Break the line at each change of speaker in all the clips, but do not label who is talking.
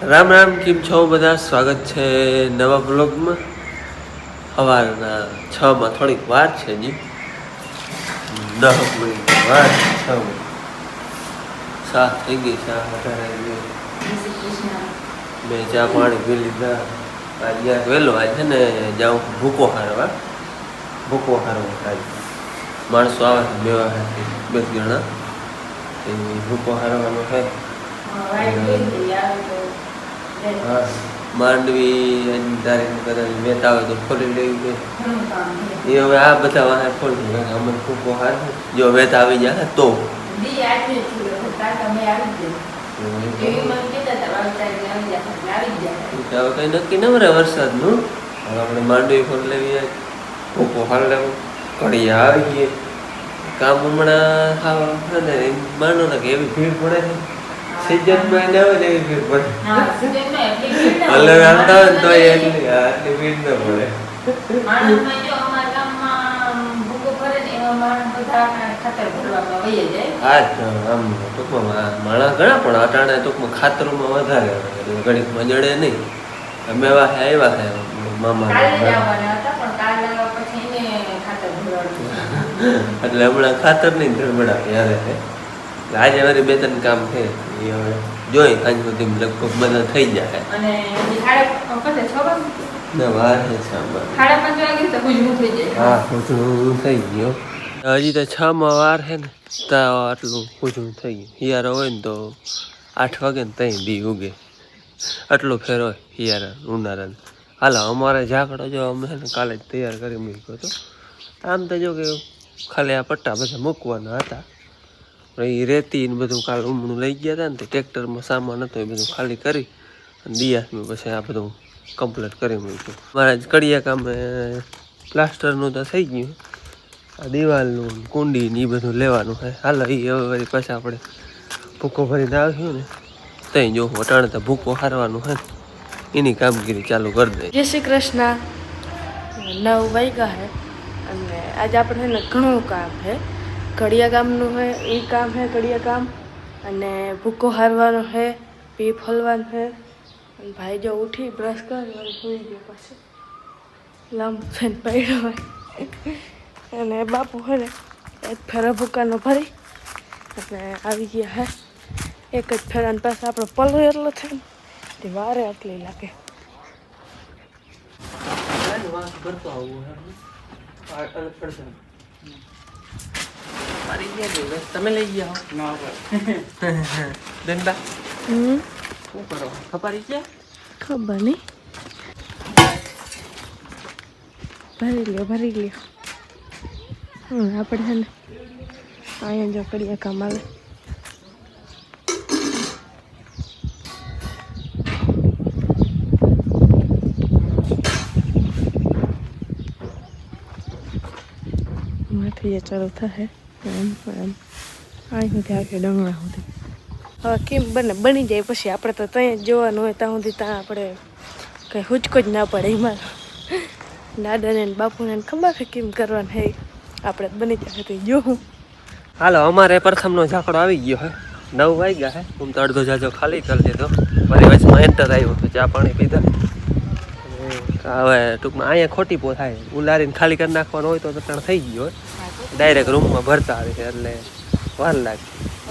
રામ રામ કેમ છો બધા? સ્વાગત છે નવા બ્લોગમાં સવારના છ માં થોડીક વાર છે જી દસ મિનિટ વાર છ સાત થઈ ગઈ ચા વધારે મેં ચા પાણી પી લીધા. આજે વહેલો આજ છે ને જાઉં ભૂકો હારવા. ભૂકો હારવા આજ માણસો આવે છે બે બે જણા એ ભૂકો હારવાનો હા માંડવી કદાચ વેતા હોય તો ખોલી લેવી જોઈએ એ હવે આ બધા વાહે ખોલી દે અમને ભૂકો હાર જો વેતા આવી જાય તો. હવે કઈ નક્કી ન વરસાદ વરસાદનું. હવે આપણે માંડવી ફોન લેવી ભૂકો હાર લેવો. કડી આવી ગઈ. કામ હમણાં ને માનો ને કે એવી ભીડ પડે છે. સિઝનમાં એને આવે ને એવી ભીડ પડે. કલર આવતા હોય તો એટલી આટલી ભીડ ન પડે માણસ ઘણા પણ અટાણે ટૂંકમાં ખાતરોમાં વધારે ઘડીક મજડે નહીં. અમે એવા આવ્યા છે મામા એટલે હમણાં ખાતર નહીં ધડબડા યારે છે એટલે આજે મારી બે ત્રણ કામ છે. એ હવે જોઈ સાંજ સુધી લગભગ બધા થઈ જાય.
અને
ના વાર છે હા પૂછડું થઈ ગયો. હજી તો છ માં વાર છે ને તો આટલું પૂછડું થઈ ગયું. હિયારો હોય ને તો આઠ વાગે ને ત્યાં દી ઉગે આટલો ફેર હોય હિયારા ઉનાળાને. હાલો અમારે ઝાકડો જો અમે કાલે જ તૈયાર કરી મૂક્યો હતો. આમ તો જો કે ખાલી આ પટ્ટા બધા મૂકવાના હતા. એ રેતી ને બધું કાલ ઉમણું લઈ ગયા હતા ને તો ટ્રેક્ટરમાં સામાન હતો એ બધું ખાલી કરી અને દિયાસમાં પછી આ બધું કમ્પ્લીટ કરી મૂક્યું. મારા કડિયા કામે પ્લાસ્ટરનું તો થઈ ગયું. આ દિવાલનું કુંડી ને એ બધું લેવાનું છે. હાલ એ હવે વળી પાછા આપણે ભૂકો ભરીને આવ્યું ને ત્યાં જો વટાણે તો ભૂકો હારવાનું છે એની કામગીરી ચાલુ કરી દે.
જય શ્રી કૃષ્ણ. નવ વાગ્યા હે અને આજે આપણે ઘણું કામ છે. ઘડિયા ગામનું છે એ કામ છે કડિયા કામ અને ભૂકો હારવાનો છે પી ફલવાનો છે અને ભાઈ જો ઉઠી બ્રશ કરવાનું સુઈ ગયો પછી. લાંબુ ફેન પડ્યો હોય. અને બાપુ છે ને, એક ફેરો ભૂકાનો ભરી. અને આવી ગયા હે. એક જ ફેરાની પાસે આપણો પલો એટલો થાય ને, તે વારે આટલી લાગે.
તમે લઈ ગયા દંડા
હમ
શું કરો ખપારી ગયા
ખબર નહીં ભરી લ્યો ભરી લ્યો હમ આપણે છે ને અહીંયા જો કરીએ કામ આવે માંથી એ ચાલુ થશે હવે કેમ બને, બની જાય પછી આપણે તો ત્યાં જ જોવાનું હોય, ત્યાં સુધી ત્યાં આપણે કંઈ હુચકો જ ના પડે એમાં. દાદાને બાપુને ખબર છે કેમ કરવાનું હે? આપણે બની જાય તો જોવું
હાલો, અમારે પ્રથમનો ઝાકડો આવી ગયો હે. નવ વાગ્યા હે. હું તો અડધો જાજો ખાલી કરી દીધો. મારી વચમાં એન્ટર આવ્યું હતું, ચા પાણી પીધા. હવે ટૂંકમાં અહીંયા ખોટી પો થાય ઉલારીને ખાલી કરી નાખવાનો હોય તો થઈ ગયો હોય. ડાયરેક્ટ રૂમમાં ભરતા આવે છે એટલે વાર લાગે.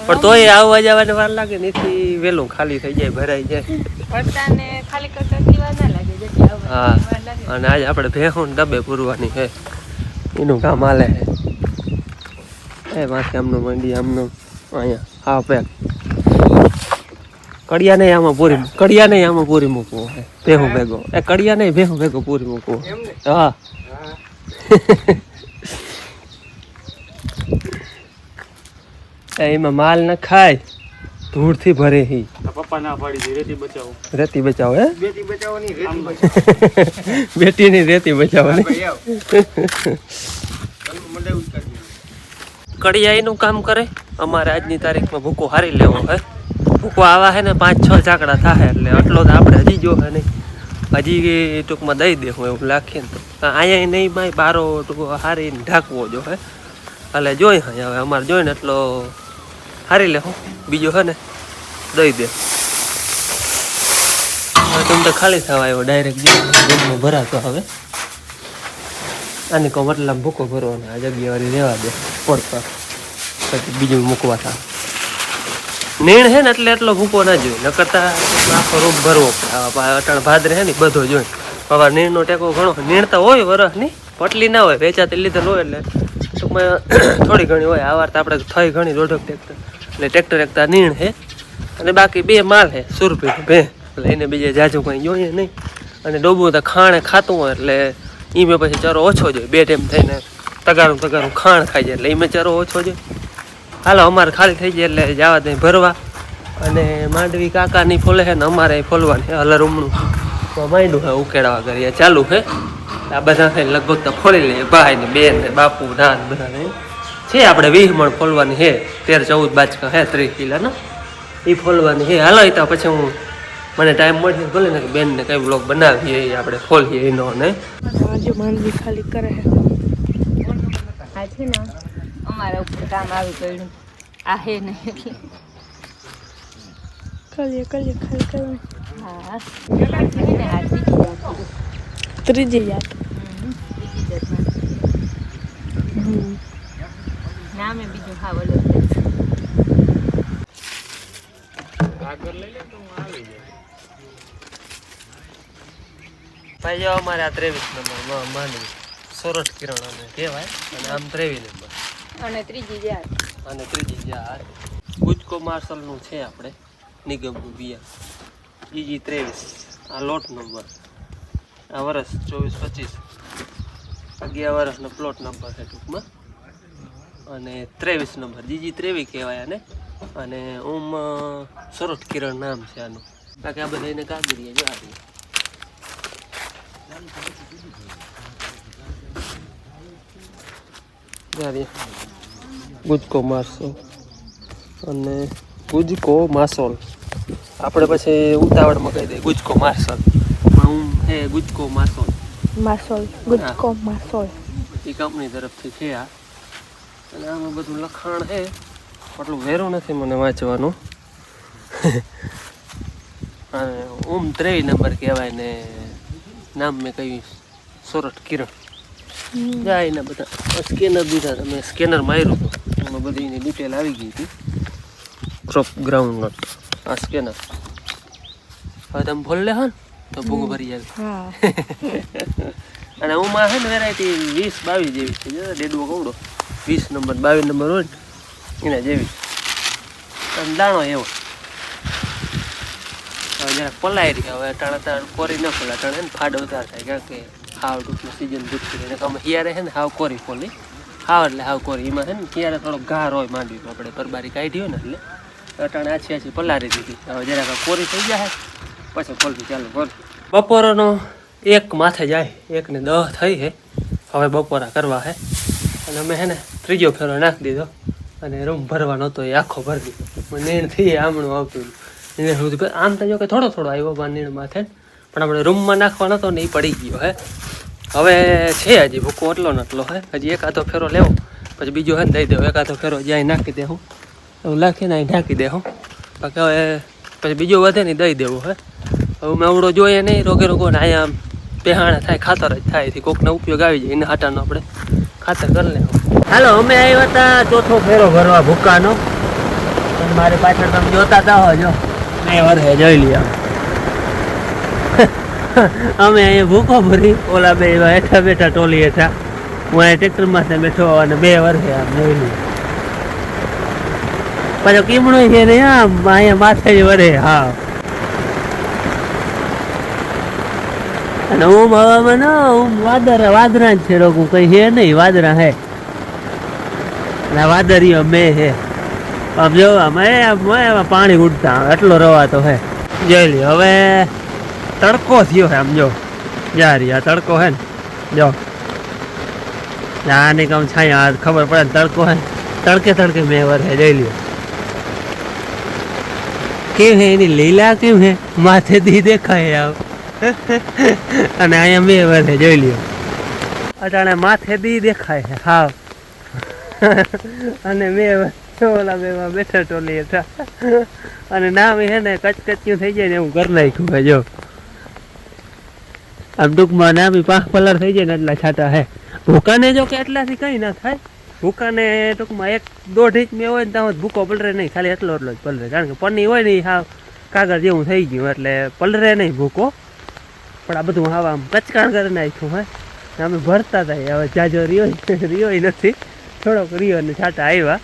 પણ તોય આવવા જવાને વાર લાગે ને એથી વહેલું ખાલી થઈ જાય ભરાઈ જાય.
ખાલી કરતા લાગે
હા. અને આજે આપણે ભેહું ડબ્બે પૂરવાની છે. એનું કામ હાલે છે. એ માથે આમનું મંડી આમનું અહીંયા હા પેક. કડિયા નહીં આમાં પૂરી કડિયા નહીં આમાં પૂરી મૂકવું ભેહું ભેગો. એ કડિયા નહીં ભેહું ભેગો પૂરી મૂકવું. હા. એમાં માલ ન ખાય. ધૂળથી ભરે હી.
પપ્પા ના પાડી દે રેતી બચાવો.
રેતી બચાવો હે?
બેટી બચાવો ની રેતી બચાવો
બેટીની રેતી બચાવો ને કડિયાઈનું કામ કરે? અમારે આજની તારીખમાં ભૂકો હારી લેવો હે? ભૂકો આવા હે ને પાંચ છ ચાકડા થાય એટલે આટલો તો આપણે હજી જો હે નહીં. હજી ટૂંકમાં દઈ દેવું એવું લાખીએ ને તો અહીંયા નહીં ભાઈ બારો ટૂંકો હારીને ઢાંકવો જો હે? એટલે જોઈ હા હવે અમારે જોઈને એટલો હારી લેવું બીજો હે ને, દઈ દે. તમ તો ખાલી થવા આવ્યો ડાયરેક્ટ રૂમમાં ભરાતો હવે. આને કહો મતલબ ભૂકો ભરવાનો, આ જગ્યાવાળી રહેવા દે, પડતા. પછી બીજું મૂકવા થા. નીણ હે ને એટલે એટલો ભૂકો ના જોઈએ ન કરતા આખો રૂપ ભરવો અટાણ ભાદરે છે ને બધો જોઈએ હવે નીણનો ટેકો ઘણો નીણતા હોય વરસની, પટલી ના હોય. વેચાતી લીધેલ હોય એટલે ટૂંકમાં થોડી ઘણી હોય. આ વાર તો આપણે થઈ ઘણી દોઢક ટ્રેક્ટર એટલે ટ્રેક્ટર એકતા નીણ છે અને બાકી બે માલ છે સુરપી બે એટલે એને બીજે જાજુ કંઈ જોઈએ નહીં. અને ડોબું તો ખાણે ખાતું હોય, એટલે એ મેં પછી ચારો ઓછો જોઈએ બે ટાઈમ થઈને તગારું તગારું ખાણ ખાઈ જાય, એટલે એ મેં ચરો ઓછો જોઈએ હાલો, અમારે ખાલી થઈ જાય એટલે જવા દે ભરવા. અને માંડવી કાકાની ફોલે છે ને અમારે ફોલવાની, હલર રૂમનું તો માંડ્યું છે ઉકેળવા કરીએ ચાલુ છે આ બધા લગભગ તો ફોલી લઈએ ભાઈ ને બેન ને બાપુ, નાન બધા થઈને. છે આપણે વીસ મણ ફોલવાની છે તેર ચૌદ બાચકા હે ત્રીસ કિલોના. એ ફોલવાની છે. હાલો એ તો પછી હું મને ટાઈમ મળશે ભલે ને કે બેનને કઈ બ્લોગ બનાવીએ એ આપણે ફોલીએ એનો ને.
આજે માંડવી ખાલી કરે છે
આ છે ને. અમારા ઉપર કામ આવી ગયું. આ હે નહીં. એટલે
કરીએ ખાલી ખાલી કરે
હા ત્રીજી ને છે.
ત્રીજી યાદ
હમ, નામે બીજું હા ઓલો
ભાઈ જો અમારે આ ત્રેવીસ નંબર માંડવી સોરઠ કિરણ કહેવાય અને આમ ત્રેવીસ નંબર.
અને ત્રીજી જાત
અને ત્રીજી જે આ ગુજકો માર્શલનું છે આપણે નિગમનું બિયા બીજી ત્રેવીસ આ લોટ નંબર. આ વર્ષ ચોવીસ પચીસ. અગિયાર વર્ષનો પ્લોટ નંબર છે ટૂંકમાં. અને ત્રેવીસ નંબર જીજી ત્રેવીસ કહેવાય આને. અને ઓમ સરોજ કિરણ નામ છે આનું. બાકી આ બધા એને કાગળીએ જો આવી. આ ગુજકો મારસો અને ગુજકો માસોલ. આપણે પછી ઉતાવળમાં કહી દઈએ ગુજકો માસોલ. પણ હું હે ગુજકો માસોલ.
માસોલ ગુજકો માસોલ.
એ કંપની તરફથી છે આ. અને આમાં બધું લખાણ છે. આટલું વેરું નથી મને વાંચવાનું. અને ઓમ ત્રેવી નંબર કહેવાય ને નામ મેં કહ્યું સોરઠ કિરણ. જાય ને બધા. સ્કેનર દીધા તમે સ્કેનર માર્યું હતું એમાં બધી એની ડિટેલ આવી ગઈ હતી. Crop groundnut. આ સ્કેનર. હવે તમે ભોલ લે ને તો ભૂંગ ભરી જાય
અને
અને ઉમાં છે ને વેરાયટી વીસ બાવીસ જેવી છે. ડેડવો કવડો વીસ નંબર, બાવીસ નંબર હોય ને, એના જેવી. દાણો એવો. હવે જરા પલાય રહી હવે ટાણા તાણ કોરી ન ખોલા ટાણે ને ફાડો ઉતાર થાય, કારણ કે હાવ ટૂંકમાં સિઝન દૂધથી એને અમે હિયારે છે ને હાવ કોરી ખોલી હાવ એટલે હાવ કોરી. એમાં છે ને હિયારે થોડો ગાર હોય માંડવી આપણે પરબારી કાઢી હોય ને એટલે અટાણે આછી આછી પલારી દીધી. હવે જરાક કોરી થઈ જાય પછી ફોલવી ચાલુ કર બપોરનો એક માથે જાય એક ને દહ થઈ છે. હવે બપોરા કરવા છે. અને અમે હે ને ત્રીજો ફેરો નાખી દીધો અને રૂમ ભરવાનો હતો એ આખો ભરી દીધો. નીણ થઈ આમણું આવતું નીણ સુધી આમ તો કે થોડો થોડો આવ્યો બા નીણ પણ આપણે રૂમમાં નાખવાનો હતો ને એ પડી ગયો હે. હવે છે હજી ભૂકો એટલો ને એટલો હે. હજી એકાદો ફેરો લેવો, પછી બીજો હે દઈ દેવો. એકાદો ફેરો જ્યાં નાખી દેવું. એવું નાખીને અહીં ઢાંકી દેવું. બાકી હવે પછી બીજો વધે ને દઈ દેવું હે. હવે મેં અવડો જોઈએ નહીં, રોગે રોગો ને અહીંયા પહેાણા થાય, ખાતર જ થાય. કોકનો ઉપયોગ આવી જાય, એના હાટાનો આપણે ખાતર કરી લેવું. હાલો, અમે આવ્યા હતા ચોથો ફેરો ભરવા ભૂકાનો. મારી પાછળ તમે જોતા હતા હો જો. મેં વરહે જોઈ લીધા અમે અહીંયા ભૂકો ભરી, ઓલા બે હેઠા બેઠા ટોલી હેઠા. હું અહીંયા ટ્રેક્ટરમાં બેઠો અને બે વર્ષે આમ જોઈ લીધું પાછો કીમણો છે ને આમ, અહીંયા માથે જ વરે હા. અને ઊમ હવામાં ના ઊમ વાદરા વાદરા જ છે રોગું કઈ છે નહીં, વાદરા હે. ના વાદરીઓ બે હે. આમ જો અમે પાણી ઉડતા. એટલો રવાતો હે. જોઈ લ્યો, હવે તડકો થયો હે આમ જો. યારી આ તડકો હે ને. જો. આની કામ છાયા ખબર પડે ને તડકો હે. તડકે તડકે મેં વર હે, જોઈ લ્યો. કેમ હે એની લીલા, કેમ હે? માથે દી દેખાય આવ અને અહીંયા બે હે, જોઈ લ્યો. અટાણે માથે દી દેખાય હાવ અને મેં ઓલા બે માં બેઠા ટોલી હતા અને નામ હે ને કચકચ્યું થઈ જાય ને એવું કરી નાખ્યું જો. આમ ટૂંકમાં ના બી પાંખ પલર થઈ જાય ને એટલા છાટા હે. ભૂકાને જો કે એટલાથી કંઈ ના થાય. ભૂકાને ટૂંકમાં એક દોઢ ઇંચ મેં હોય ને ત્યાં ભૂકો પલરે નહીં, ખાલી એટલો એટલો જ પલરે. કારણ કે પન્ની હોય ને હા કાગળ જેવું થઈ ગયું, એટલે પલરે નહીં ભૂકો. પણ આ બધું હવા આમ કચકાણ કરી નાખ્યું હે. અમે ભરતા હતા હવે જાજો રિયો રિયો નથી. થોડોક રિયો અને છાટા આવ્યા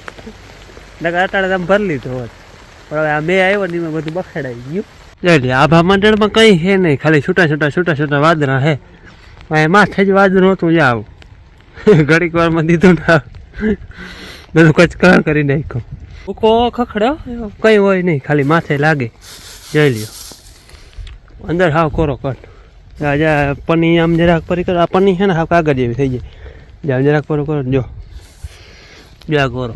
નકર અટાણે તમે ભરી લીધો હોત. પણ હવે આ મેં આવ્યો ને એમાં બધું બખેડાઈ ગયું. એટલે આભા મંડળમાં કંઈ હે નહીં. ખાલી છૂટા છૂટા છૂટા છૂટા વાદળા હે. એમાં જ વાદરું હતું જાવ ઘડીક વારમાં દીધું ના બધું કચકણ કરી નાખ્યું. ઉકો ખખડ્યો કંઈ હોય નહીં, ખાલી માથે લાગે. જોઈ લ્યો. અંદર હાવ કોરો કટ. આજે પની આમ જરાક પરી કરો આ પની છે ને, હાવ કાગળ જેવી થઈ જાય. જાવ જરાક પરો કરો જો. જા કરો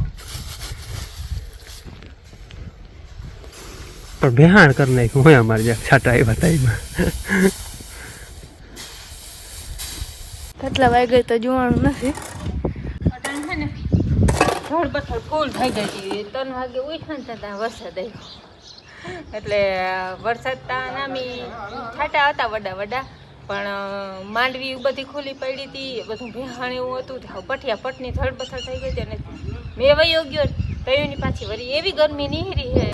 પણ બેહાણ કરી નાખ્યું હોય અમારે જ્યાં છાટા આવ્યા ટાઈમમાં
કેટલા વાગે તો જોવાનું નથી.
પથ્થર ફૂલ થઈ ગઈ હતી ત્રણ વાગે ઉઠ્યા ને ત્યાં વરસાદ આવ્યો એટલે વરસાદ ત્યાં નામી છાંટા હતા વડા વડા. પણ માંડવી બધી ખુલ્લી પડી હતી બધું ભેહાણ એવું હતું પઠિયા પટની ધડપથડ થઈ ગઈ હતી અને મેં વયો ગયો તયોની પાછી વળી એવી ગરમી નીહરી છે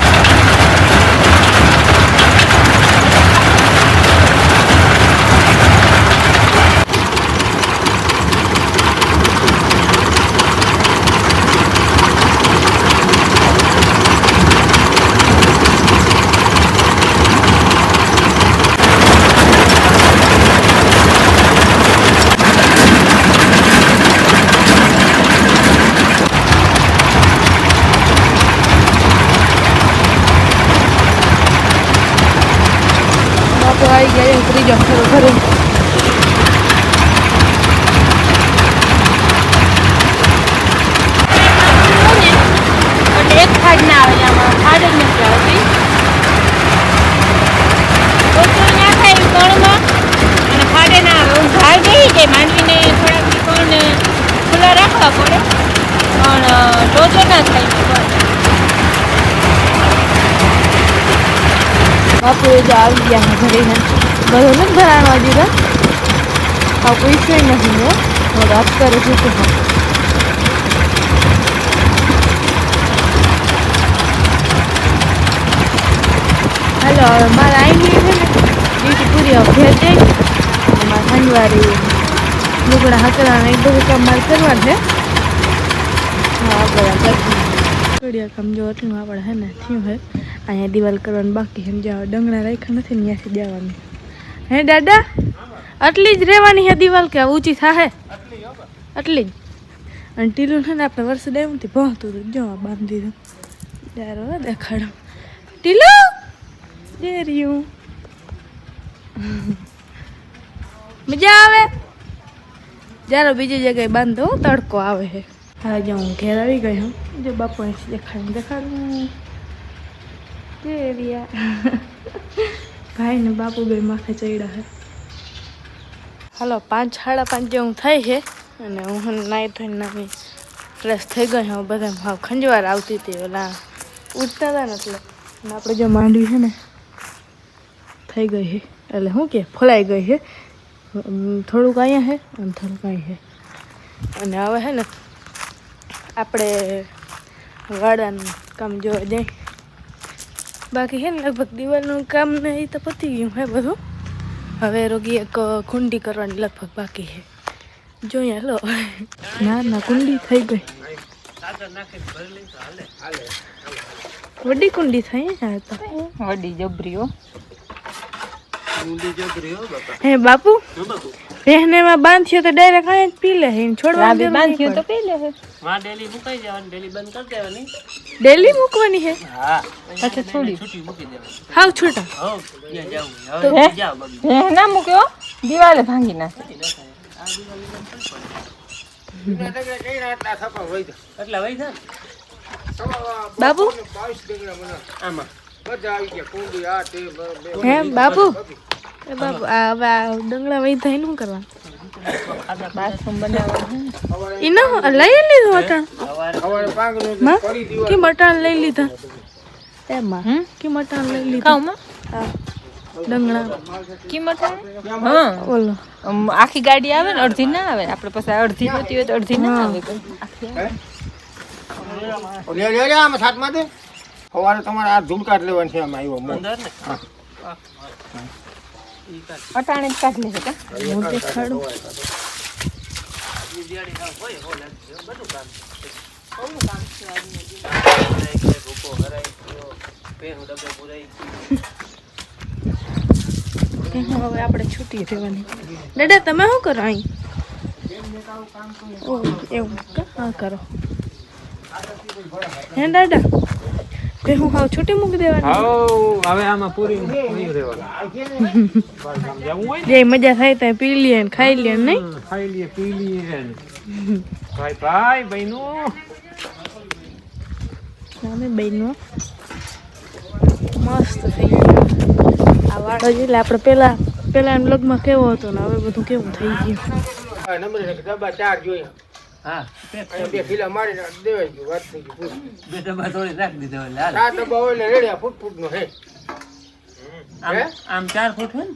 બાપુ આવી ગયા છે ત્રીજો ફેરો ઘરે
એટલે એક ખાડ ના આવે આમાં ખાડ જ નથી આવતી ઓછું ના થાય કણમાં અને ખાડે ના આવે હું ઝાડ ગઈ કે માંડવીને થોડાક ત્રિકોણ ખુલ્લા રાખવા પડે પણ ટોચો ના થાય બસ.
એ જો આવી ગયા ઘરે ને બધું ને ભરાણવા દીધા હા પૂછ્યું નથી મેં હું વાત કરું છું કે હા. હાલો મારે આવી છે ને ડ્યુટી પૂરી હવે ઘેર જઈ મારે શનિવારે લુગડા હાકડાને એ બધું કામ મારે કરવા છે હા બરાબર કડિયા કામ જો આપણે હે ને, થયું હે. અહીંયા દિવાલ કરવાનું બાકી એમ જ્યાં ડંગણા રાખ્યા નથી ત્યાંથી જવાની. હે દાદા? આટલી જ રહેવાની હે દિવાલ કે ઊંચી થાહે? આટલી જ. અને ટીલું છે ને આપણે વર્ષ દેવું ભણતું હતું. જો આ બાંધી દીધું. ત્યારે દેખાડો. ટીલું? જે મજા આવે? જ્યારે બીજી જગ્યાએ બાંધો તડકો આવે છે. હા, જો હું ઘેર આવી ગઈ હું જો બાપુ અહીંથી દેખાડું દેખાડું. જે રહ્યા ભાઈ ને બાપુ બે માથે ચડ્યા હે. હાલો પાંચ સાડા પાંચ જેવું થાય છે. અને હું નાઈ ધોઈને નાની ફ્રેશ થઈ ગઈ હું બધા ભાવ ખંજવાર આવતી હતી. ઓલા ઉઠતા હતા ને એટલે. અને આપણે જો માંડવી છે ને થઈ ગઈ છે. એટલે શું કે ફોલાઈ ગઈ છે. થોડુંક અહીંયા છે અને થોડુંક અહીં છે. અને હવે છે ને આપણે વાડાનું કામ જોવા જઈ બાકી છે ને લગભગ દિવાલનું કામ ને એ તો પતી ગયું હે બધું. હવે રોગી એક કુંડી કરવાની લગભગ બાકી છે જોઈએ લો. ના ના કુંડી થઈ ગઈ. વડી કુંડી થઈ ને તો.
વડી જબરીઓ
હે. બાપુ? બહેને માં બાંધ્યો તો ડાયરેક્ટ અહીં જ પી લે હે છોડવા
બાંધ્યો બાંધ્યું તો પી લે
માં ડેલી મુકાઈ જવાની ડેલી બંધ કરી દેવાની.
ડેલી મૂકવાની હે?
હા.
થોડી.
છૂટી મૂકી દેવાની.
હાવ છૂટા.
હવ ત્યાં જાવું હવે જાવ બગી
ના મૂક્યો? દિવાલે ભાંગી નાખે.
બાપુ એ બાપુ આ હવે આ ડંગડા વહી થાય શું કરવા
બાથરૂમ બનાવવાનું.
ઈનો લઈ લીધું અટાણ
સવારે
માં? લઈ લીધા? એમાં?
હમ?
કેમ અટાણ લઈ લીધા? હા. ડંગણા.
કિંમત હા.
ઓલો.
આખી ગાડી આવે ને અડધી ના આવે. આપણે પાસે અડધી જોતી હોય તો અડધી ના આવે
આમાં સવારે તમારે આ ઝુમકાટ લેવાનું છે આમાં આવ્યો.
અંદર ને?
અટાણે જ કાઢી લેશે કા?
દેખાડું કે હવે આપણે છૂટી રહેવાની? દાદા તમે શું કરો અહીં? એવું. હા કરો. હે દાદા? કે હું હાવ છૂટી મૂકી દેવાની?
હાવ હવે આમાં પૂરી નહીં રહેવાનું.
જે મજા થાય ત્યાં પી લઈએ ને ખાઈ લઈએ ને નહીં?
ખાઈ લઈએ પી લઈએ ભાઈ ભાઈ બહેનો.
નામે બહેનો. મસ્ત થઈ ગયું. આ વાળો એટલે આપણે પેલા પેલા લગ્નમાં કેવો હતો ને હવે બધું કેવું થઈ ગયું.
નંબર ડબ્બા ચાર જોયા.
હા.
બે ખીલા મારીને દેવાઈ ગયું વાત થઈ ગયું
બે ડબ્બા થોડી રાખી દીધા એટલે
ચાર ડબ્બા હોય એટલે રેડી ફૂટ ફૂટ નો હે?
આમ આમ ચાર ફૂટ હોય ને?